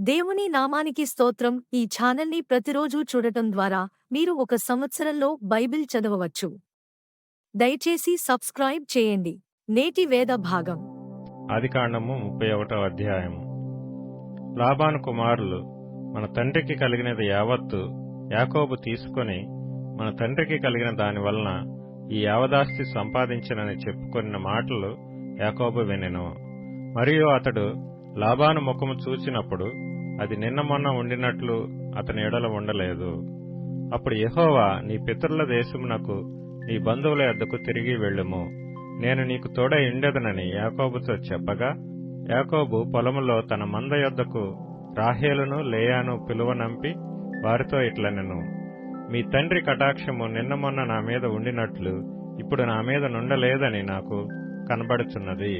దేవుని నామానికి స్తోత్రం ఈ ఛానల్ని ప్రతిరోజూ చూడటం ద్వారా మీరు ఒక సంవత్సరంలో బైబిల్ చదవవచ్చు. దయచేసి సబ్స్క్రైబ్ చేయండి. నేటి వేద భాగం. ఆదికాండము ముప్పై ఒకటో అధ్యాయము. లాబాను కుమారులు మన తండ్రికి కలిగినది యావత్తు యాకోబు తీసుకొని మన తండ్రికి కలిగిన దాని వలన ఈ యావదాస్తి సంపాదించనని చెప్పుకొన్న మాటలు యాకోబు వినెను. మరియు అతడు లాబాను ముఖము చూచినప్పుడు అది నిన్న మొన్న ఉండినట్లు అతని ఎడల ఉండలేదు. అప్పుడు యహోవా నీ పితరుల దేశమునకు నీ బంధువుల యొద్దకు తిరిగి వెళ్ళుము. నేను నీకు తోడై ఉండెదనని యాకోబుతో చెప్పగా యాకోబు పొలములో తన మంద యొద్దకు రాహేలును లేయాను పిలువనంపి వారితో ఇట్లనెను మీ తండ్రి కటాక్షము నిన్న మొన్న నా మీద ఉండినట్లు ఇప్పుడు నా మీద నుండలేదని నాకు కనబడుచున్నది.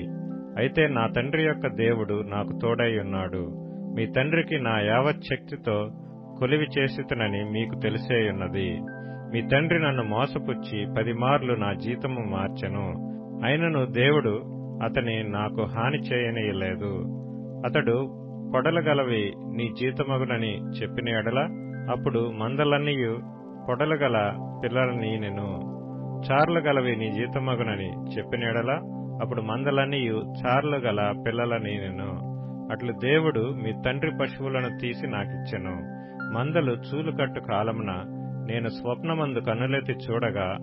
అయితే నా తండ్రి యొక్క దేవుడు నాకు తోడై ఉన్నాడు. మీ తండ్రికి నా యావత్ శక్తితో కొలివి చేసితనని మీకు తెలిసేయున్నది మీ తండ్రి నన్ను మోసపుచ్చి పదిమార్లు నా జీతము మార్చెను. అయినను దేవుడు అతని నాకు హాని చేయనీయలేదు. అతడు పొడలగలవి నీ జీతమగునని చెప్పిన ఎడల అప్పుడు మందలన్నీయు పొడలగల పిల్లలని నేను. చార్లు గలవి నీ జీతమగునని చెప్పిన ఎడల అప్పుడు మందలనియు చార్లు గల పిల్లలని నేను. అట్లు దేవుడు మీ తండ్రి పశువులను తీసి నాకిచ్చెను. మందలు చూలుకట్టు కాలమున నేను స్వప్నమందు కన్నులెత్తి చూడగా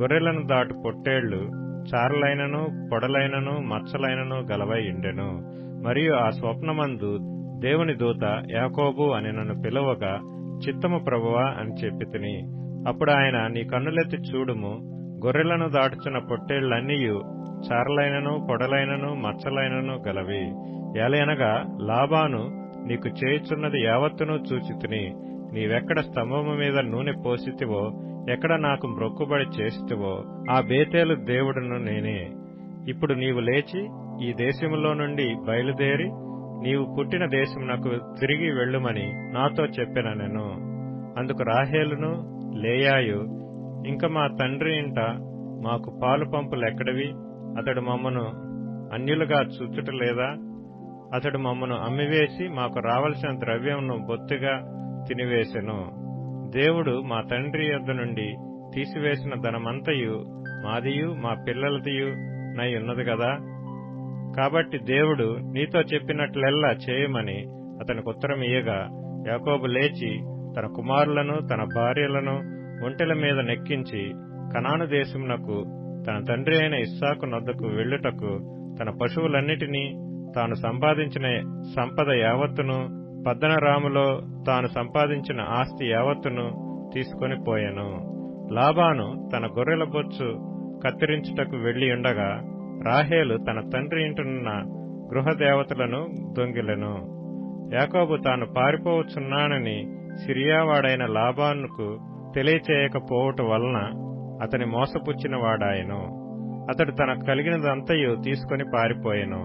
గొర్రెలను దాటు పొట్టేళ్ళు చార్లైనను పొడలైనను మచ్చలైనను గలవై ఉండెను. మరియు ఆ స్వప్నమందు దేవుని దూత యాకోబు అని నన్ను పిలువగా చిత్తము ప్రభువా అని చెప్పి తిని అప్పుడు ఆయన నీ కన్నులెత్తి చూడుము గొర్రెలను దాటుచున్న పొట్టేళ్ళన్నీయు చారలైనను పొడలైనను మచ్చలైనను గలవి. ఎలయనగా లాబాను నీకు చేయుచున్నది యావత్తును చూచితిని నీవెక్కడ స్తంభము మీద నూనె పోసితివో ఎక్కడ నాకు మ్రొక్కుబడి చేసితివో ఆ బేతేలు దేవుడును నేనే. ఇప్పుడు నీవు లేచి ఈ దేశములో నుండి బయలుదేరి నీవు పుట్టిన దేశమునకు తిరిగి వెళ్ళుమని నాతో చెప్పిన నేను. అందుకు రాహేలును లేయాయు ఇంకా మా తండ్రి ఇంట మాకు పాలు పంపులు ఎక్కడవి? అతడు మమ్మను అన్యులుగా చూచుట లేదా అతడు మమ్మను అమ్మివేసి మాకు రావలసిన ద్రవ్యంను బొత్తిగా తినివేసెను. దేవుడు మా తండ్రి యొద్ద నుండి తీసివేసిన ధనమంతయు మాదియు మా పిల్లలదియు నై ఉన్నది కదా కాబట్టి దేవుడు నీతో చెప్పినట్లెల్లా చేయమని అతనికి ఉత్తరం ఇయ్యగా యాకోబు లేచి తన కుమారులను తన భార్యలను ఒంటెల మీద నెక్కించి కనాను దేశమునకు తన తండ్రి అయిన ఇస్సాకు నొద్దకు వెళ్ళుటకు తన పశువులన్నిటినీ తాను సంపాదించిన సంపద యావత్తును పద్దనరాములో తాను సంపాదించిన ఆస్తి యావత్తును తీసుకొని పోయాను. లాబాను తన గొర్రెల బొచ్చు కత్తిరించుటకు వెళ్ళి ఉండగా రాహేలు తన తండ్రి ఇంటున్న గృహదేవతలను దొంగిలెను. యాకోబు తాను పారిపోవచ్చున్నానని సిరియావాడైన లాబానుకు తెలియచేయకపోవటం వలన అతని మోసపుచ్చిన వాడాయను అతడు తనకు కలిగినదంతయు తీసుకుని పారిపోయెను.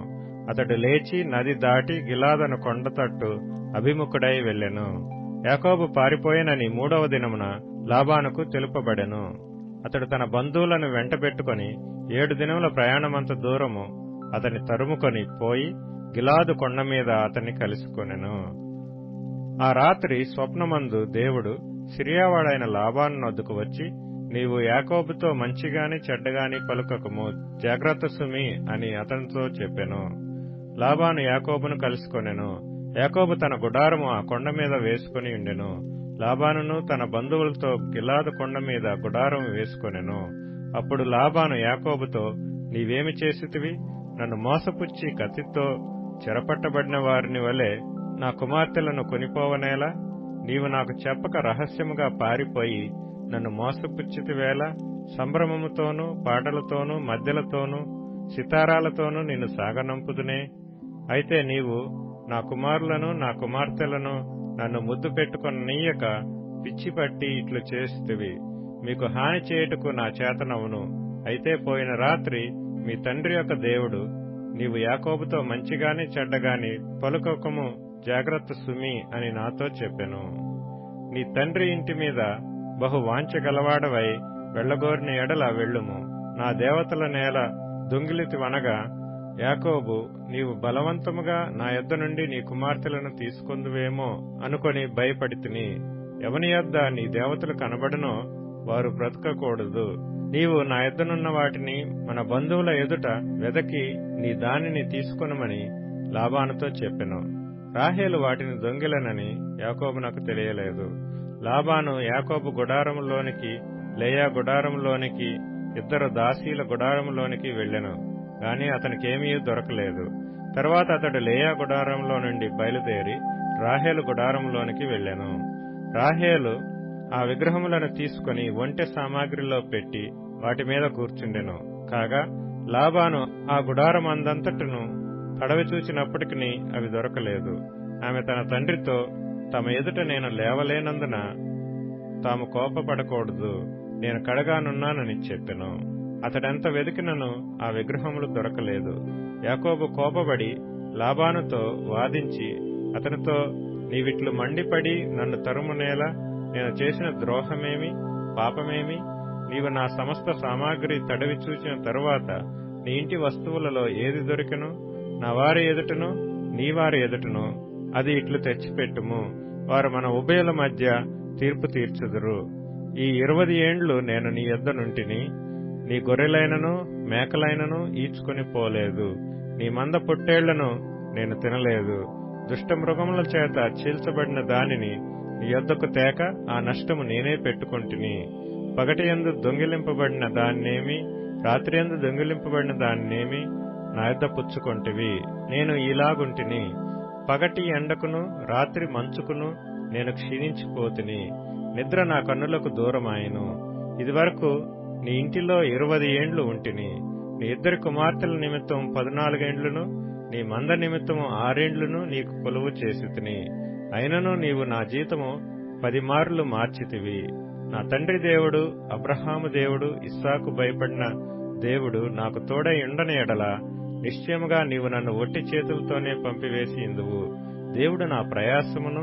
అతడు లేచి నది దాటి గిలాదను కొండతట్టు అభిముఖుడై వెళ్ళెను. యాకోబు పారిపోయినని మూడవ దినమున లాబానుకు తెలుపబడెను. అతడు తన బంధువులను వెంటబెట్టుకుని ఏడు దినముల ప్రయాణమంత దూరము అతని తరుముకొని పోయి గిలాదు కొండ మీద అతన్ని కలుసుకొనెను. ఆ రాత్రి స్వప్నమందు దేవుడు సిరియావాడైన లాభాను నొద్దుకు వచ్చి నీవు యాకోబుతో మంచిగాని చెడ్డగాని పలుకకము జాగ్రత్త సుమి అని అతనితో చెప్పెను. లాబాను యాకోబును కలుసుకొనెను. యాకోబు తన గుడారము ఆ కొండ మీద వేసుకుని ఉండెను. లాబానును తన బంధువులతో గిలాదు కొండ మీద గుడారం వేసుకొనెను. అప్పుడు లాబాను యాకోబుతో నీవేమి చేసితివి? నన్ను మోసపుచ్చి కత్తితో చెరపట్టబడిన వారిని వలె నా కుమార్తెలను కొనిపోవనేలా? నీవు నాకు చెప్పక రహస్యముగా పారిపోయి నన్ను మోసపుచ్చితి వేళ సంభ్రమముతోనూ పాటలతోనూ మధ్యలతోనూ సితారాలతోనూ నిన్ను సాగనంపుదునే. అయితే నీవు నా కుమారులను నా కుమార్తెలను నన్ను ముద్దు పెట్టుకొననీయక పిచ్చిపట్టి ఇట్లు చేస్తువి మీకు హాని చేయుటకు నా చేతనవును. అయితే పోయిన రాత్రి మీ తండ్రి యొక్క దేవుడు నీవు యాకోబుతో మంచిగాని చెడ్డగాని పలుకొకము జాగ్రత్త సుమి అని నాతో చెప్పెను. నీ తండ్రి ఇంటి మీద బహు వాంఛ గలవాడవై వెళ్ళగోరిన ఎడల వెళ్ళుము. నా దేవతల నేల దొంగిలితివనగా యాకోబు నీవు బలవంతముగా నా యొద్ద నుండి నీ కుమార్తెలను తీసుకొందువేమో అనుకొని భయపడితిని. ఎవని యొద్ద నీ దేవతలు కనబడనో వారు బ్రతకకూడదు. నీవు నా యొద్దనున్న వాటిని మన బంధువుల ఎదుట వెదకి నీ దానిని తీసుకొనమని లాభానుతో చెప్పెను. రాహేలు వాటిని దొంగిలనని యాకోబు నాకు తెలియలేదు. లాబాను యాకోబు గుడారంలోనికి లేయా గుడారంలోనికి ఇద్దరు దాసీల గుడారంలోనికి వెళ్ళెను. గాని అతనికేమీ దొరకలేదు. తర్వాత అతడు లేయా గుడారంలో నుండి బయలుదేరి రాహేలు గుడారంలోనికి వెళ్ళెను. రాహేలు ఆ విగ్రహములను తీసుకుని ఒంటె సామాగ్రిలో పెట్టి వాటి మీద కూర్చుండెను. కాగా లాబాను ఆ గుడారమందంతటను తడవి చూచినప్పటికి అవి దొరకలేదు. ఆమె తన తండ్రితో తమ ఎదుట నేను లేవలేనందున తాము కోపపడకూడదు. నేను కడగానున్నానని చెప్పెను. అతడెంత వెతికినను ఆ విగ్రహములు దొరకలేదు. యాకోబు కోపబడి లాభానుతో వాదించి అతనితో నీవిట్లు మండిపడి నన్ను తరుమునేలా నేను చేసిన ద్రోహమేమి? పాపమేమి? నీవు నా సమస్త సామాగ్రి తడవి చూచిన తరువాత నీ ఇంటి వస్తువులలో ఏది దొరికెను? నా వారి ఎదుటను నీ వారి ఎదుటను అది ఇట్లు తెచ్చిపెట్టుము. వారు మన ఉభయల మధ్య తీర్పు తీర్చుదురు. ఈ ఇరవది ఏండ్లు నేను నీ ఎద్దనుంటిని నీ గొర్రెలైనను మేకలైనను ఈడ్చుకుని పోలేదు. నీ మంద పొట్టేళ్ళను నేను తినలేదు. దుష్ట మృగముల చేత చీల్చబడిన దానిని నీ యొద్దకు తేక ఆ నష్టము నేనే పెట్టుకొంటిని. పగటి ఎందు దొంగిలింపబడిన దాన్నేమి రాత్రి ఎందు దొంగిలింపబడిన దాన్నేమి నా పుచ్చుకొంటివి నేను ఇలాగుంటిని. పగటి ఎండకును రాత్రి మంచుకును నేను క్షీణించిపోతిని. నిద్ర నా కన్నులకు దూరమాయను. ఇదివరకు నీ ఇంటిలో ఇరవది ఏండ్లు ఉంటిని. నీ ఇద్దరి కుమార్తెల నిమిత్తం పద్నాలుగేండ్లను నీ మంద నిమిత్తము ఆరేండ్లను నీకు కొలువు చేసి తిని అయినను నీవు నా జీతము పది మార్లు మార్చితివి. నా తండ్రి దేవుడు అబ్రహాము దేవుడు ఇస్సాకు భయపడిన దేవుడు నాకు తోడై ఉండని ఎడల. నిశ్చయముగా నీవు నన్ను ఒట్టి చేతులతోనే పంపివేసి ఇందువు. దేవుడు నా ప్రయాసమును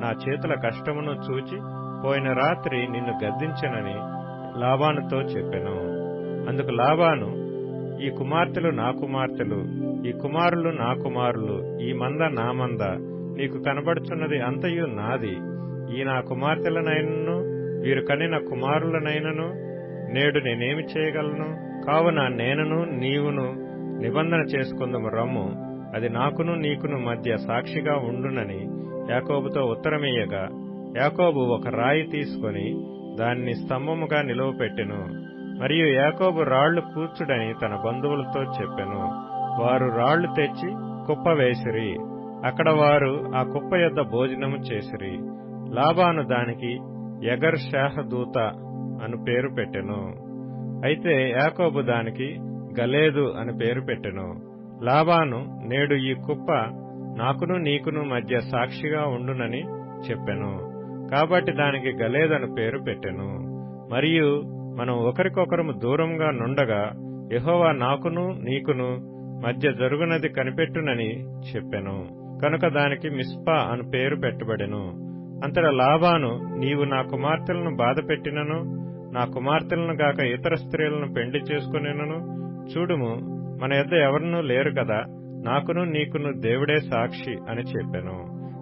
నా చేతుల కష్టమును చూచి పోయిన రాత్రి నిన్ను గద్దించనని లాభానుతో చెప్పెను. అందుకు లాభాను ఈ కుమార్తెలు నా కుమార్తెలు ఈ కుమారులు నా కుమారులు ఈ మంద నా మంద నీకు కనబడుచున్నది అంతయు నాది. ఈ నా కుమార్తెలనైనను వీరు కనిన కుమారులనైనను నేడు నేనేమి చేయగలను? కావున నేనును నీవును నిబంధన చేసుకుందము రమ్ము. అది నాకును నీకును మధ్య సాక్షిగా ఉండునని యాకోబుతో ఉత్తరమేయగా యాకోబు ఒక రాయి తీసుకొని దాన్ని స్తంభముగా నిలువపెట్టెను. మరియు యాకోబు రాళ్ళు కూర్చుడని తన బంధువులతో చెప్పెను. వారు రాళ్ళు తెచ్చి కుప్ప వేసిరి. అక్కడ వారు ఆ కుప్ప యొద్ద భోజనము చేసిరి. లాబాను దానికి యగర్ శాహదూత అను పేరు పెట్టెను. అయితే యాకోబు దానికి గలేదు అని పేరు పెట్టెను. లాబాను నేడు ఈ కుప్ప నాకును నీకును మధ్య సాక్షిగా ఉండునని చెప్పెను. కాబట్టి దానికి గలేదని పేరు పెట్టెను. మరియు మనం ఒకరికొకరము దూరంగా నుండగా యహోవా నాకును నీకును మధ్య జరుగునది కనిపెట్టునని చెప్పెను. కనుక దానికి మిస్పా అని పేరు పెట్టబడెను. అంతట లాభాను నీవు నా కుమార్తెలను బాధపెట్టినను నా కుమార్తెలను గాక ఇతర స్త్రీలను పెండ్లి చేసుకునేనను చూడుము మన యొద్ద ఎవరినూ లేరు కదా నాకును నీకును దేవుడే సాక్షి అని చెప్పాను.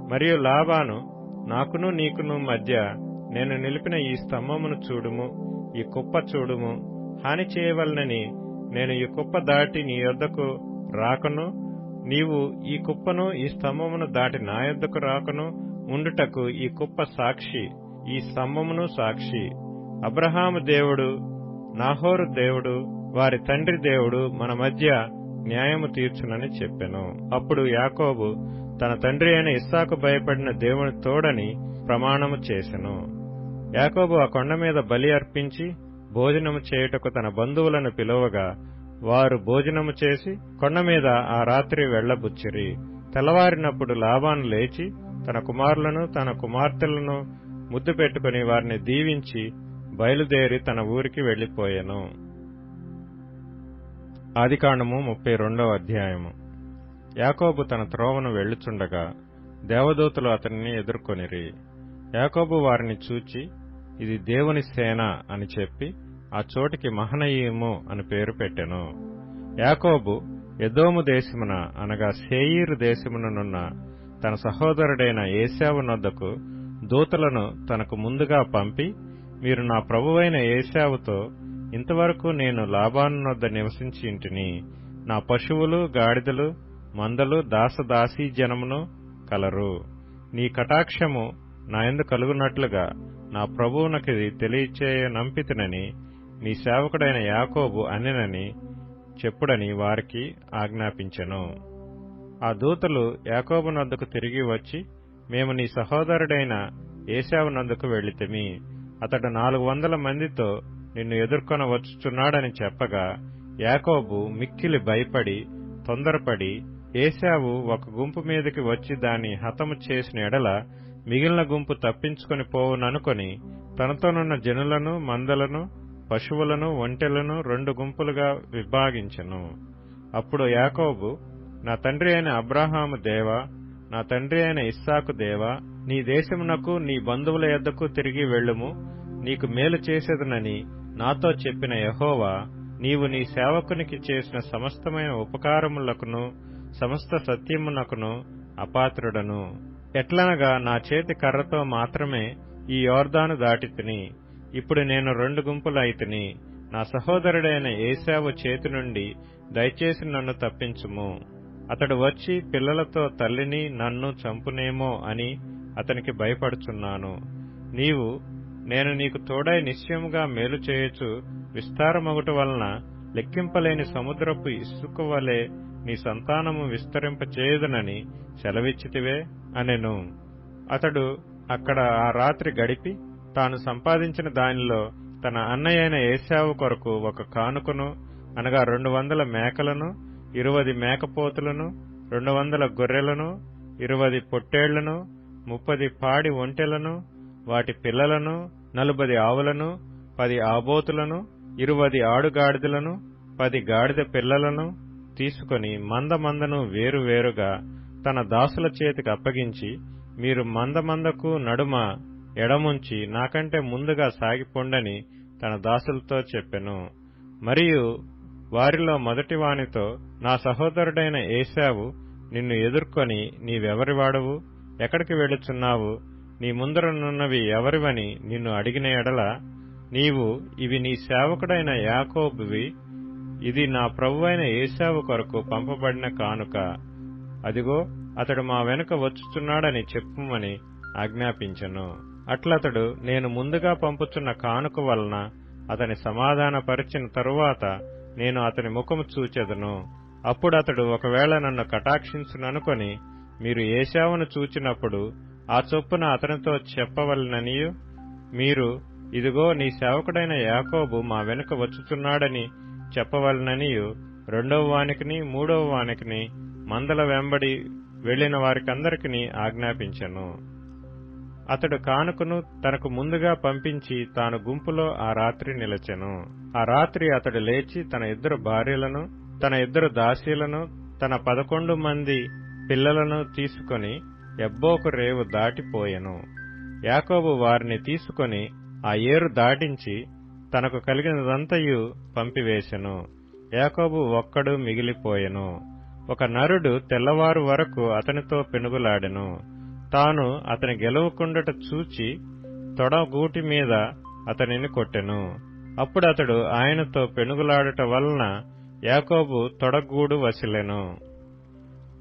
మరియు లాబాను నాకును నీకును మధ్య నేను నిలిపిన ఈ స్తంభమును చూడుము ఈ కుప్ప చూడుము హాని చేయవలనని నేను ఈ కుప్ప దాటి నీ యొద్దకు రాకను నీవు ఈ కుప్పను ఈ స్తంభమును దాటి నా యొద్దకు రాకను ఉండుటకు ఈ కుప్ప సాక్షి ఈ స్తంభమును సాక్షి. అబ్రహాము దేవుడు నాహోరు దేవుడు వారి తండ్రి దేవుడు మన మధ్య న్యాయము తీర్చునని చెప్పెను. అప్పుడు యాకోబు తన తండ్రి అయిన ఇస్సాకు భయపడిన దేవుని తోడని ప్రమాణము చేసెను. యాకోబు ఆ కొండ మీద బలి అర్పించి భోజనము చేయుటకు తన బంధువులను పిలువగా వారు భోజనము చేసి కొండ మీద ఆ రాత్రి వెళ్ళబుచ్చిరి తెల్లవారినప్పుడు లాభాను లేచి తన కుమారులను తన కుమార్తెలను ముద్దు పెట్టుకుని వారిని దీవించి బయలుదేరి తన ఊరికి వెళ్ళిపోయాను ఆదికాండము ముప్పై రెండవ అధ్యాయము. యాకోబు తన త్రోవను వెళ్ళుచుండగా దేవదూతలు అతనిని ఎదుర్కొనిరి. యాకోబు వారిని చూచి ఇది దేవుని సేన అని చెప్పి ఆ చోటికి మహనయీము అని పేరు పెట్టెను. యాకోబు ఎదోము దేశమున అనగా సేయీరు దేశముననున్న తన సహోదరుడైన ఏశావు నొద్దకు దూతలను తనకు ముందుగా పంపి మీరు నా ప్రభువైన ఏశావుతో ఇంతవరకు నేను లాబాను నివసించి ఇంటిని నా పశువులు గాడిదలు మందలు దాసదాసీ జనమును కలరు. నీ కటాక్షము నాయందు కలుగునట్లుగా నా ప్రభువునకి తెలియచేయ నంపితినని నీ సేవకుడైన యాకోబు అనినని చెప్పుడని వారికి ఆజ్ఞాపించెను. ఆ దూతలు యాకోబు తిరిగి వచ్చి మేము నీ సహోదరుడైన ఏశావు నందుకు అతడు నాలుగు వందల మందితో నిన్ను ఎదుర్కొన వచ్చుచున్నాడని చెప్పగా యాకోబు మిక్కిలి భయపడి తొందరపడి ఏశావు ఒక గుంపు మీదకి వచ్చి దాన్ని హతము చేసిన ఎడల మిగిలిన గుంపు తప్పించుకొని పోవుననుకొని తనతోనున్న జనులను మందలను పశువులను ఒంటెలను రెండు గుంపులుగా విభాగించెను. అప్పుడు యాకోబు నా తండ్రి అయిన అబ్రహాము దేవా నా తండ్రి అయిన ఇస్సాకు దేవా నీ దేశమునకు నీ బంధువుల యొద్దకు తిరిగి వెళ్ళుము నీకు మేలు చేసేదనని నాతో చెప్పిన యహోవా నీవు నీ సేవకునికి చేసిన సమస్తమైన ఉపకారములకును సమస్త సత్యమునకును అపాత్రుడను. ఎట్లనగా నా చేతి కర్రతో మాత్రమే ఈ యోర్దాను దాటితిని ఇప్పుడు నేను రెండు గుంపులైతిని నా సహోదరుడైన ఏసేవ చేతి నుండి దయచేసి నన్ను తప్పించుము. అతడు వచ్చి పిల్లలతో తల్లిని నన్ను చంపునేమో అని అతనికి భయపడుచున్నాను. నీవు నేను నీకు తోడై నిశ్చయముగా మేలు చేయొచ్చు విస్తారమగుట వలన లెక్కింపలేని సముద్రపు ఇసుక వలె నీ సంతానము విస్తరింపచేయదునని సెలవిచ్చితివే అనెను. అతడు అక్కడ ఆ రాత్రి గడిపి తాను సంపాదించిన దానిలో తన అన్నయ్యైన ఏశావు కొరకు ఒక కానుకను అనగా రెండు వందల మేకలను ఇరువది మేకపోతులను రెండు వందల గొర్రెలను ఇరువది పొట్టేళ్ళను ముప్పది పాడి ఒంటెలను వాటి పిల్లలను నలుబది ఆవులను పది ఆబోతులను ఇరువది ఆడుగాడిదలను పది గాడిద పిల్లలను తీసుకొని మంద మందను వేరువేరుగా తన దాసుల చేతికి అప్పగించి మీరు మంద మందకు నడుమ ఎడముంచి నాకంటే ముందుగా సాగిపోండని తన దాసులతో చెప్పెను. మరియు వారిలో మొదటి వానితో నా సహోదరుడైన ఏశావు నిన్ను ఎదుర్కొని నీవెవరివాడవు? ఎక్కడికి వెళుచున్నావు నీ ముందరనున్నవి ఎవరివని నిన్ను అడిగిన ఎడల నీవు ఇవి నీ సేవకుడైన యాకోబువి. ఇది నా ప్రభువైన ఏసావు కొరకు పంపబడిన కానుక. అదిగో అతడు మా వెనుక వచ్చుచున్నాడని చెప్పుమని ఆజ్ఞాపించను. అట్లతడు నేను ముందుగా పంపుచున్న కానుక వలన అతని సమాధానపరిచిన తరువాత నేను అతని ముఖము చూచెదను. అప్పుడు అతడు ఒకవేళ నన్ను కటాక్షించుననుకొని మీరు ఏశావును చూచినప్పుడు ఆ చొప్పున అతనితో చెప్పవలననియు మీరు ఇదిగో నీ సేవకుడైన యాకోబు మా వెనుక వచ్చుచున్నాడని చెప్పవలననియు రెండవ వానికిని మూడవ వానికిని మందల వెంబడి వెళ్ళిన వారికందరికీ ఆజ్ఞాపించెను. అతడు కానుకను తనకు ముందుగా పంపించి తాను గుంపులో ఆ రాత్రి నిలచెను. ఆ రాత్రి అతడు లేచి తన ఇద్దరు భార్యలను తన ఇద్దరు దాసీలను తన పదకొండు మంది పిల్లలను తీసుకొని ఎబ్బోకు రేవు దాటిపోయెను. యాకోబు వారిని తీసుకొని ఆ ఏరు దాటించి తనకు కలిగినదంతయు పంపివేశెను. యాకోబు ఒక్కడు మిగిలిపోయెను. ఒక నరుడు తెల్లవారు వరకు అతనితో పెనుగులాడెను. తాను అతని గెలవకుండట చూచి తొడగూటి మీద అతనిని కొట్టెను. అప్పుడు అతడు ఆయనతో పెనుగులాడుట వలన యాకోబు తొడగూడు వసిలెను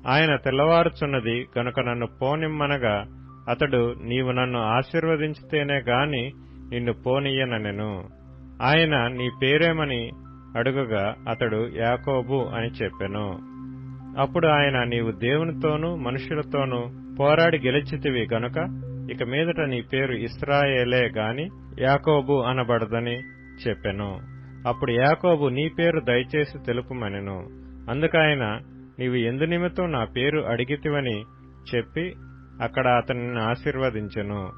ఆయన తెల్లవారుచున్నది గనుక నన్ను పోనిమ్మనగా అతడు నీవు నన్ను ఆశీర్వదించితేనే గాని నిన్ను పోనీయననెను. ఆయన నీ పేరేమని అడుగగా అతడు యాకోబు అని చెప్పెను. అప్పుడు ఆయన నీవు దేవునితోనూ మనుషులతోనూ పోరాడి గెలిచితివి గనుక ఇక మీదట నీ పేరు ఇస్రాయేలే గాని యాకోబు అనబడదని చెప్పెను. అప్పుడు యాకోబు నీ పేరు దయచేసి తెలుపుమనెను. అందుకాయన నీవు ఎందు నిమిత్తం నా పేరు అడిగితివని చెప్పి అక్కడ అతనిని ఆశీర్వదించెను.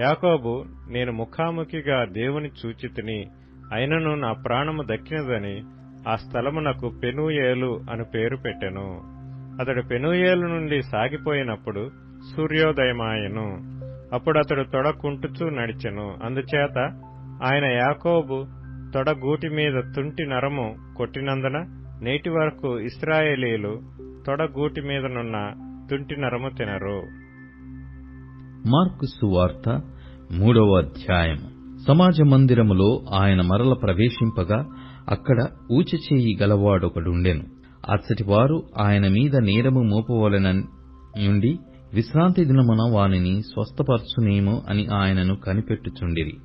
యాకోబు నేను ముఖాముఖిగా దేవుని చూచితిని అయినను నా ప్రాణము దక్కినదని ఆ స్థలమునకు పెనుయేలు అను పేరు పెట్టెను. అతడు పెనుయేలు నుండి సాగిపోయినప్పుడు సూర్యోదయమాయెను. అప్పుడు అతడు తొడ కుంటుచూ నడిచెను. అందుచేత ఆయన యాకోబు తొడ గూటి మీద తుంటి నరము కొట్టినందున నేటి వరకు ఇస్రాయేలీలు తొడగూటి మీదనున్న తుంటి నరము తినరు. మార్కు సువార్త మూడవ అధ్యాయం. సమాజ మందిరములో ఆయన మరల ప్రవేశింపగా అక్కడ ఊచచేయి గలవాడొకడుండెను. అచ్చటివారు ఆయన మీద నేరము మోపవలెనయుండి విశ్రాంతి దినమున వానిని స్వస్థపరచునేమో అని ఆయనను కనిపెట్టుచుండిరి.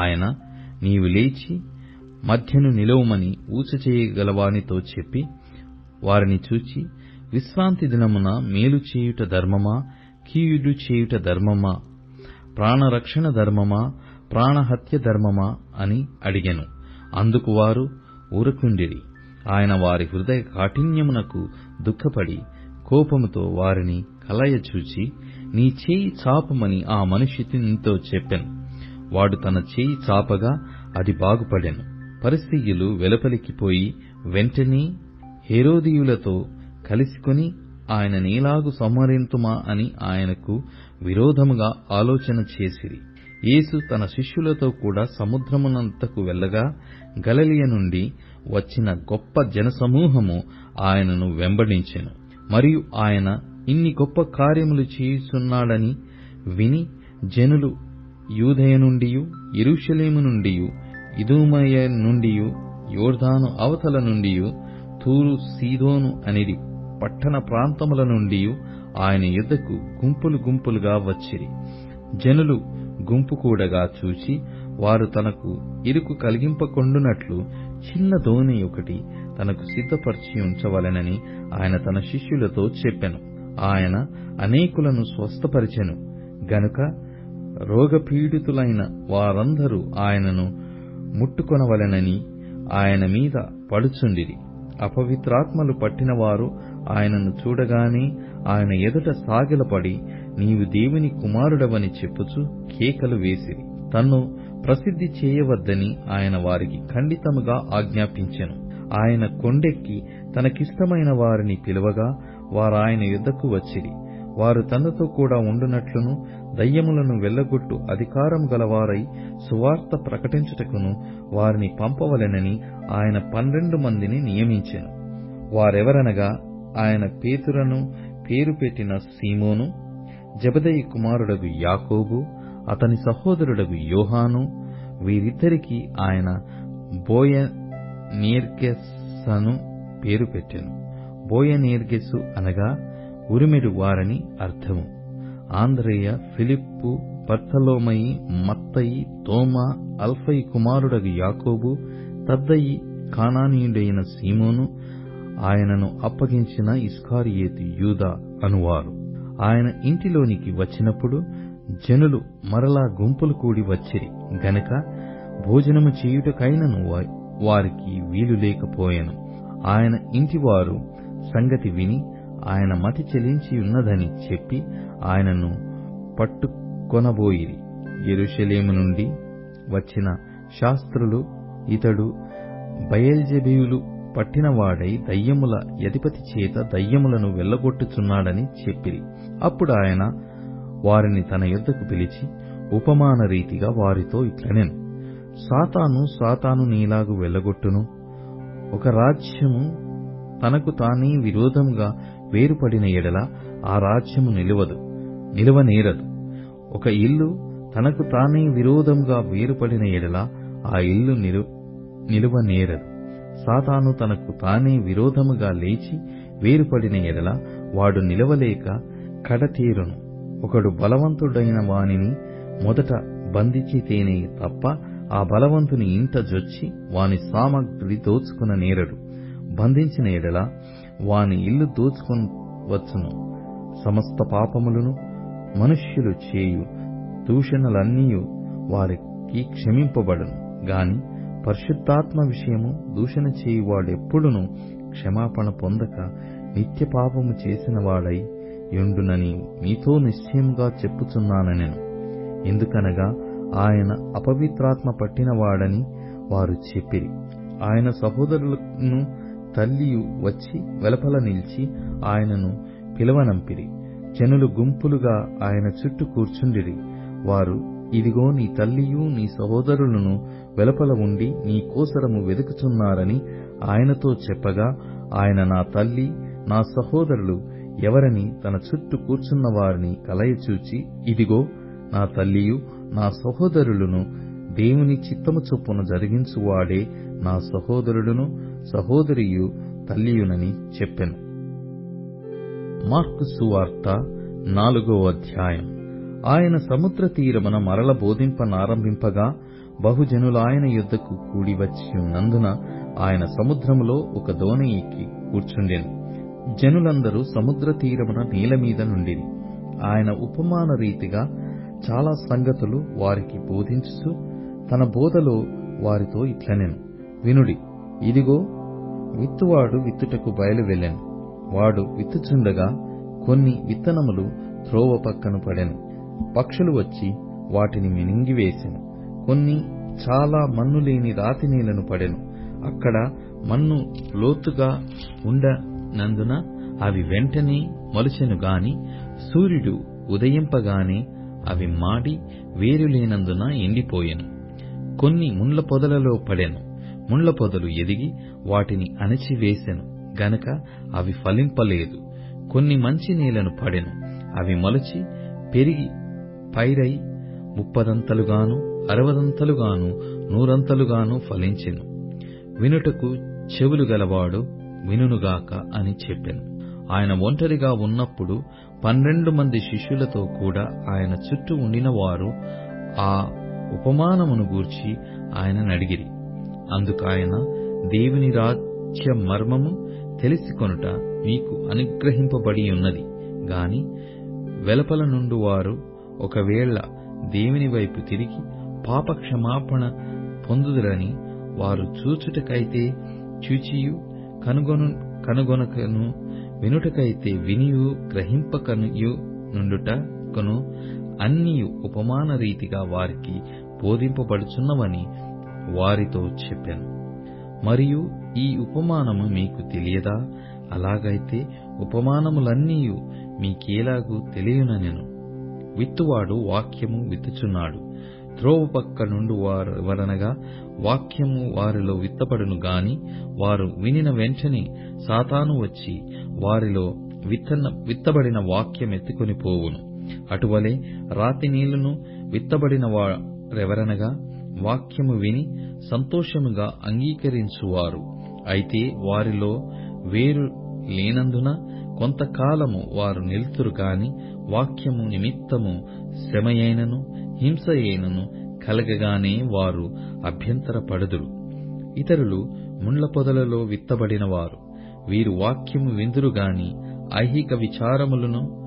ఆయన నీవు లేచి మధ్యను నిలవమని ఊచచేయగలవానితో చెప్పి వారిని చూచి విశ్రాంతి దినమున మేలు చేయుట ధర్మమా? కీయుడు చేయుట ధర్మమా? ప్రాణరక్షణ ధర్మమా? ప్రాణహత్య ధర్మమా? అని అడిగెను. అందుకు వారు ఊరకుండిరి. ఆయన వారి హృదయ కాఠిన్యమునకు దుఃఖపడి కోపముతో వారిని కలయచూచి నీ చేయి చాపమని ఆ మనిషితో చెప్పెను. వాడు తన చేయి చాపగా అది బాగుపడెను. పరిస్థితులు వెలుపలికిపోయి వెంటనే హేరోదీయులతో కలిసికొని ఆయన నీలాగు సంహరింతుమా అని ఆయనకు విరోధముగా ఆలోచన చేసిరి. యేసు తన శిష్యులతో కూడా సముద్రమునంతకు వెళ్ళగా గలిలయ నుండి వచ్చిన గొప్ప జనసమూహము ఆయనను వెంబడించెను. మరియు ఆయన ఇన్ని గొప్ప కార్యములు చేయుచున్నాడని విని జనులు యూదయ నుండియు యెరూషలేము నుండియు ఇదుమయ నుండియు యోర్దాను అవతల నుండియు తూరు సీదోను అనేది పట్టణ ప్రాంతముల నుండియు ఆయన యుద్ధకు గుంపులు గుంపులుగా వచ్చిరి. జనులు గుంపు కూడగా చూచి వారు తనకు ఇరుకు కలిగింపకొండునట్లు చిన్న దోణి ఒకటి తనకు సిద్ధపరిచి ఉంచవలెనని ఆయన తన శిష్యులతో చెప్పెను. ఆయన అనేకులను స్వస్థపరిచెను. గనుక రోగపీడితులైన వారందరూ ఆయనను ముట్టుకొనవలెనని ఆయన మీద పడుచుండిరి. అపవిత్రాత్మలు పట్టినవారు ఆయనను చూడగానే ఆయన ఎదుట సాగిలపడి నీవు దేవుని కుమారుడవని చెప్పుచు కేకలు వేసిరి. తన్ను ప్రసిద్ధి చేయవద్దని ఆయన వారికి ఖండితముగా ఆజ్ఞాపించెను. ఆయన కొండెక్కి తనకిష్టమైన వారిని పిలువగా వారాయన యుద్ధకు వచ్చిరి. వారు తనతో కూడా ఉండునట్లును దయ్యములను వెళ్ళగొట్టు అధికారం గలవారై సువార్త ప్రకటించుటకును వారిని పంపవలెనని ఆయన పన్నెండు మందిని నియమించెను. వారెవరనగా ఆయన పేతురను పేరు పెట్టిన సీమోను జబదయి కుమారుడగు యాకోబు అతని సహోదరుడగు యోహాను వీరిద్దరికి ఆయన బోయనీర్గెస్సను పేరు పెట్టెను. బోయనీర్గెస్సు అనగా ఉరిమెడు వారని అర్థము. ఆంధ్రేయ ఫిలిప్పు బర్తలోమయి మత్తయి తోమ అల్ఫయి కుమారుడగు యాకోబు తద్దయి కానానీయుడైన సీమోను ఆయనను అప్పగించిన ఇస్కారియేతు యూదా అనువారు. ఆయన ఇంటిలోనికి వచ్చినప్పుడు జనులు మరలా గుంపులు కూడి వచ్చిరి గనక భోజనము చేయుటకైనను వారికి వీలు లేకపోయెను. ఆయన ఇంటివారు సంగతి విని ఆయన మతి చెలించి ఉన్నదని చెప్పి ఆయనను పట్టుకొనబోయిరి. ఎరుషలేము నుండి వచ్చిన శాస్త్రులు ఇతడు బయల్జెబీయులు పట్టినవాడై దయ్యముల యధిపతి చేత దయ్యములను వెళ్ళగొట్టుచున్నాడని చెప్పిరి. అప్పుడు ఆయన వారిని తన యుద్ధకు పిలిచి ఉపమాన రీతిగా వారితో ఇట్లనెను. సాతాను సాతాను నీలాగు వెళ్ళగొట్టును. ఒక రాజ్యము తనకు తానే విరోధముగా వేరుపడిన ఎడల ఆ రాజ్యము నిలవదు. నిలవనేరదు ఒక ఇల్లు తనకు తానే విరోధముగా వేరుపడిన ఎడల ఆ ఇల్లు నిలు నిలువనేరదు సాతాను తనకు తానే విరోధముగా లేచి వేరుపడిన ఎడల వాడు నిలవలేక కడతీరును ఒకడు బలవంతుడైన వానిని మొదట బంధించితేనే తప్ప ఆ బలవంతుని ఇంట జొచ్చి వాని సామగ్రి దోచుకున నేరడు. బంధించిన ఎడల వాని ఇల్లు దోచుకొని వచ్చును. సమస్త పాపములను మనుష్యులు చేయు దూషణలన్నీయు వారికి క్షమింపబడును. గాని పరిశుద్ధాత్మ విషయము దూషణ చేయువాడెప్పుడును క్షమాపణ పొందక నిత్య పాపము చేసిన వాడై యుండునని మీతో నిశ్చయముగా చెప్పుచున్నానెను ఎందుకనగా ఆయన అపవిత్రాత్మ పట్టినవాడని వారు చెప్పిరి. ఆయన సహోదరులను తల్లియు వచ్చి వెలపల నిలిచి ఆయనను పిలవనంపిరి. జనులు గుంపులుగా ఆయన చుట్టూ కూర్చుండిరి. వారు ఇదిగో నీ తల్లియు నీ సహోదరులను వెలపల ఉండి నీ కోసరము వెదుకుచున్నారని ఆయనతో చెప్పగా ఆయన నా తల్లి నా సహోదరులు ఎవరని తన చుట్టూ కూర్చున్న వారిని కలయచూచి ఇదిగో నా తల్లియు నా సహోదరులను దేవుని చిత్తము చొప్పున జరిగించువాడే నా సహోదరుడును సహోదరియు తల్లియునని చెప్పెను. మార్కు సువార్త నాలుగో అధ్యాయం. ఆయన సముద్ర తీరమున మరల బోధింపనారంభింపగా బహుజనులాయన యుద్ధకు కూడి వచ్చి ఉన్నందున ఆయన సముద్రములో ఒక దోణ ఎక్కి కూర్చుండెను. జనులందరూ సముద్ర తీరమున నీల మీద నుండిరి. ఆయన ఉపమాన రీతిగా చాలా సంగతులు వారికి బోధించుచు తన బోధలో వారితో ఇట్లనెను. వినుడి ఇదిగో విత్తువాడు విత్తుటకు బయలు వెళ్ళెను వాడు విత్తుచుండగా కొన్ని విత్తనములు త్రోవ పక్కన పడెను. పక్షులు వచ్చి వాటిని మినింగివేసెను. కొన్ని చాలా మన్ను లేని రాతి నీళ్ళను పడెను. అక్కడ మన్ను లోతుగా ఉండనందున అవి వెంటనే మొలచెను గాని సూర్యుడు ఉదయింపగానే అవి మాడి వేరు లేనందున ఎండిపోయెను. కొన్ని ముండ్ల పొదలలో పడెను. ముండ్ల పొదలు ఎదిగి వాటిని అణచివేసెను. గనక అవి ఫలింపలేదు. కొన్ని మంచి నీళ్ళను పడెను. అవి మొలచి పెరిగి పైరై ముప్పదంతలుగాను అరవదంతలుగాను నూరంతలుగాను ఫలించెను. వినుటకు చెవులు గలవాడు వినుగాక అని చెప్పెను. ఆయన ఒంటరిగా ఉన్నప్పుడు పన్నెండు మంది శిష్యులతో కూడా ఆయన చుట్టూ ఉండిన వారు ఆ ఉపమానమును గూర్చి ఆయననడిగిరి అందుకాయన దేవుని రాజ్య మర్మము తెలిసికొనుట మీకు అనుగ్రహింపబడి ఉన్నది. గాని వెలపల నుండి వారు ఒకవేళ దేవుని వైపు తిరిగి పాపక్షమాపణ పొందుదురని వారు చూచుటకైతే చూచియు కనుగొను కనుగొనకను వినుటకైతే వినియు గ్రహింపకనుయు నుండుటకును అన్ని ఉపమాన రీతిగా వారికి బోధింపబడుచున్నవని వారితో చెప్పాను. మరియు ఈ ఉపమానము మీకు తెలియదా? అలాగైతే ఉపమానములన్నీయు మీకేలాగూ తెలియననెను. విత్తువాడు వాక్యము విత్తుచున్నాడు. త్రోవ పక్క నుండి వారు ఎవరనగా వాక్యము వారిలో విత్తబడును గాని వారు వినిన వెంటనే సాతాను వచ్చి వారిలో విత్తన విత్తబడిన వాక్యం ఎత్తుకొని పోవును. అటువలే రాతి నీళ్ళను విత్తబడిన వారెవరనగా వాక్యము విని సంతోషముగా అంగీకరించువారు. అయితే వారిలో వేరు లేనందున కొంతకాలము వారు నిలుతురు కాని వాక్యము నిమిత్తము శ్రమయైనను హింసయైనను కలగగానే వారు అభ్యంతరపడుదురు. ఇతరులు ముండ్ల పొదలలో విత్తబడినవారు. వీరు వాక్యము విందురుగాని ఐహిక విచారములను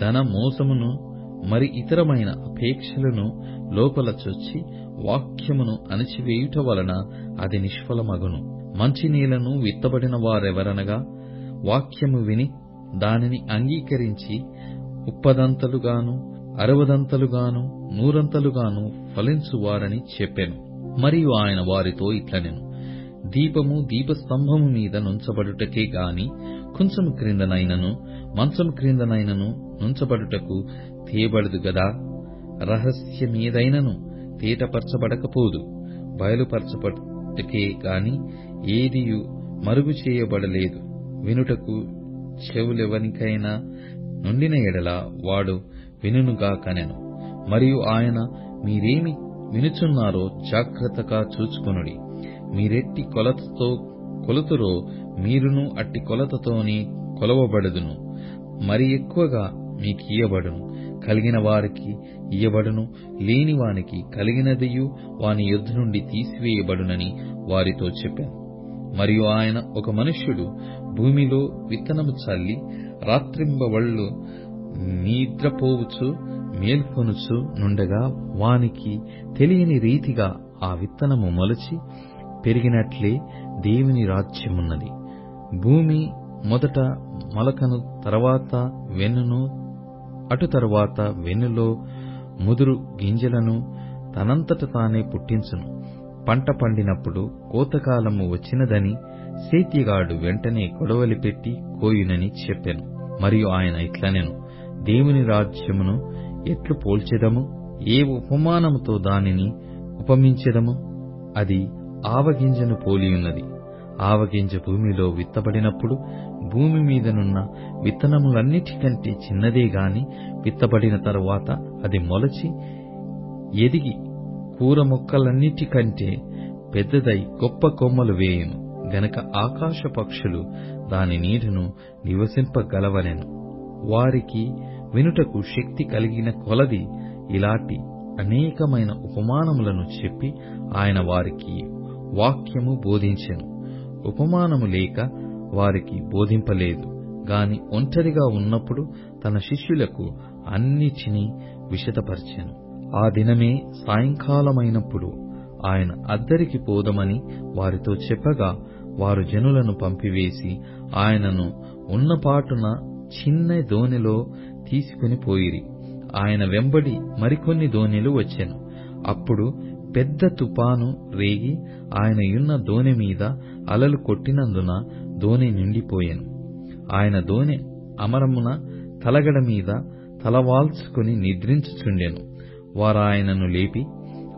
ధన మోసమును మరి ఇతరమైన అపేక్షలను లోపల చొచ్చి వాక్యమును అణచివేయుట వలన అది నిష్ఫలమగును. మంచినీళ్ళను విత్తబడిన వారెవరనగా? వాక్యము విని దానిని అంగీకరించి ముప్పదంతలుగాను అరవదంతలుగాను నూరంతలుగాను ఫలించువారని చెప్పెను. మరియు ఆయన వారితో ఇట్లనెను. దీపము దీపస్తంభము మీద నుంచబడుటకే గాని కొంచెం క్రిందనైనను మంచం క్రిందనైనను నుంచబడుటకు తీయబడదు గదా? రహస్యమేదైనను తీటపరచబడకపోదు. బయలుపరచబడుటకే గాని ఏదియు మరుగు చేయబడలేదు వినుటకు చెవులెవనికైనా నుండిన ఎడల వాడు వినుగాకనెను మరియు ఆయన మీరేమి వినుచున్నారో జాగ్రత్తగా చూచుకొనుడి. మీరెట్టి కొలతతో కొలుతురో మీరును అట్టి కొలతతోనే కొలవబడదును. మరి ఎక్కువగా మీకియ్యబడును. కలిగిన వారికి ఇయ్యబడును. లేని వానికి కలిగినదియు వాని యుద్ధ నుండి తీసివేయబడునని వారితో చెప్పాను. మరియు ఆయన ఒక మనుష్యుడు భూమిలో విత్తనము చల్లి రాత్రింబవళ్ళు నిద్రపోవచ్చు మేల్కొనుచు నుండగా వానికి తెలియని రీతిగా ఆ విత్తనము మొలచి పెరిగినట్లే దేవుని రాజ్యమున్నది. భూమి మొదట మొలకను తర్వాత వెన్నును అటు తరువాత వెన్నులో ముదురు గింజలను తనంతట తానే పుట్టించును. పంట పండినప్పుడు కోతకాలము వచ్చినదని సేతిగాడు వెంటనే కొడవలి పెట్టి కోయునని చెప్పెను. మరియు ఆయన ఇట్లనెను దేవుని రాజ్యమును ఎట్లు పోల్చెదము? ఏ ఉపమానముతో దానిని ఉపమించెదము? అది ఆవగింజను పోలియున్నది. ఆవగింజ భూమిలో విత్తబడినప్పుడు భూమి మీదనున్న విత్తనములన్నిటికంటే చిన్నదే గాని విత్తబడిన తరువాత అది మొలచి ఎదిగి కూర మొక్కలన్నిటికంటే పెద్దదై గొప్ప కొమ్మలు వేయును. గనక ఆకాశ పక్షులు దాని నీడను నివసింపగలవనెను. వారికి వినుటకు శక్తి కలిగిన కొలది ఇలాంటి అనేకమైన ఉపమానములను చెప్పి ఆయన వారికి వాక్యము బోధించెను. ఉపమానము లేక వారికి బోధింపలేదు. గాని ఒంటరిగా ఉన్నప్పుడు తన శిష్యులకు అన్నిటినీ విశదపరిచెను ఆ దినమే సాయంకాలమైనప్పుడు ఆయన అద్దరికి పోదమని వారితో చెప్పగా వారు జనులను పంపివేసి ఆయనను ఉన్నపాటున చిన్న దోణిలో తీసుకుని పోయిరి. ఆయన వెంబడి మరికొన్ని దోణిలు వచ్చెను. అప్పుడు పెద్ద తుపాను రేగి ఆయన యున్న దోణి మీద అలలు కొట్టినందున దోణి నిండిపోయెను. ఆయన దోణి అమరమున తలగడ మీద తలవాల్చుకుని నిద్రించుచుండెను. వారాయనను లేపి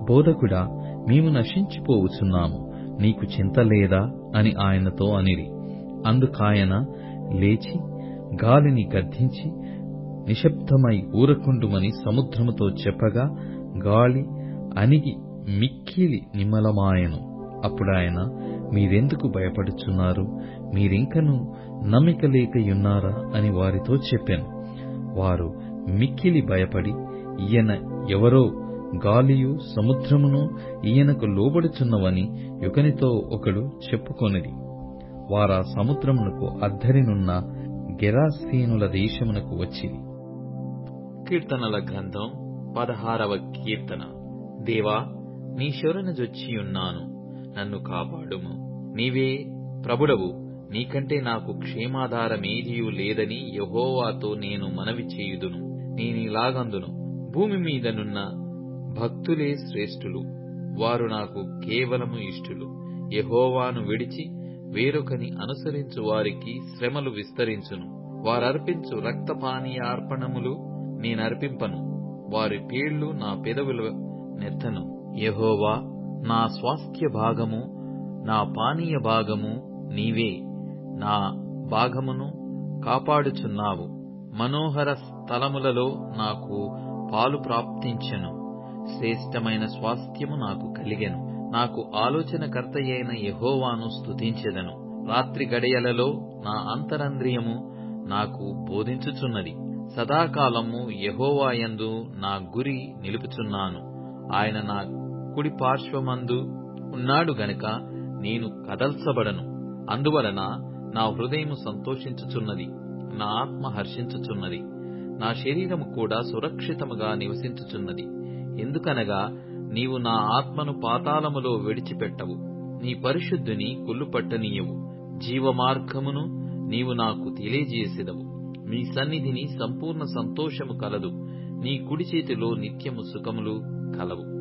బోధకుడా మేము నశించిపోవుచున్నాము. నీకు చింత లేదా అని ఆయనతో అనిరి. అందుకాయన లేచి గాలిని గద్దించి నిశ్శబ్దమై ఊరకుండుమని సముద్రముతో చెప్పగా గాలి అణిగి మిక్కిలి నిమ్మలమాయెను. అప్పుడాయన మీరెందుకు భయపడుచున్నారు? మీరింకను నమ్మిక లేకయున్నారా? అని వారితో చెప్పాను. వారు మిక్కిలి భయపడి ఈయన ఎవరో? గాలియు సముద్రమును ఈయనకు లోబడుచున్నవని యుగనితో ఒకడు చెప్పుకొనిది. వారా సముద్రమునకు అద్దరినున్న గెరాసీనుల దేశమునకు వచ్చింది కీర్తనల గ్రంథం పదహారవ కీర్తన. దేవా నీ శరణుజొచ్చియున్నాను నన్ను కాపాడుము. నీవే ప్రభుడవు. నీకంటే నాకు క్షేమాధారమేదియూ లేదని యహోవాతో నేను మనవి చేయుదును. నేనిలాగందును భూమి మీదనున్న భక్తులే శ్రేష్ఠులు. వారు నాకు కేవలము ఇష్టులు. యహోవాను విడిచి వేరొకని అనుసరించు వారికి శ్రమలు విస్తరించును. వారర్పించు రక్తపానీయార్పణములు నేనర్పింపను. వారి పేళ్ళు నా పెదవుల నెత్తను. యహోవా నా స్వాస్థ్య భాగము నా పానీయ భాగము నీవే. నా భాగమును కాపాడుచున్నావు. మనోహర స్థలములలో నాకు పాలు ప్రాప్తించెను. శ్రేష్టమైన స్వాస్థ్యము నాకు కలిగెను. నాకు ఆలోచనకర్తయైన యహోవాను స్తుతించెదను. రాత్రి గడియలలో నా అంతరంద్రియము నాకు బోధించుచున్నది. సదాకాలము యహోవాయందు నా గురి నిలుపుచున్నాను. ఆయన నా కుడి పార్శ్వమందు ఉన్నాడు గనుక నేను కదల్చబడను. అందువలన నా హృదయము సంతోషించుచున్నది నా ఆత్మ హర్షించుచున్నది నా శరీరము కూడా సురక్షితముగా నివసించుచున్నది. ఎందుకనగా నీవు నా ఆత్మను పాతాళములో విడిచిపెట్టవు నీ పరిశుద్ధుని కుళ్ళుపట్టనీయవు. జీవమార్గమును నీవు నాకు తెలియజేసెదవు. నీ సన్నిధిని సంపూర్ణ సంతోషము కలదు నీ కుడి చేతిలో నిత్యము సుఖములు కలవు.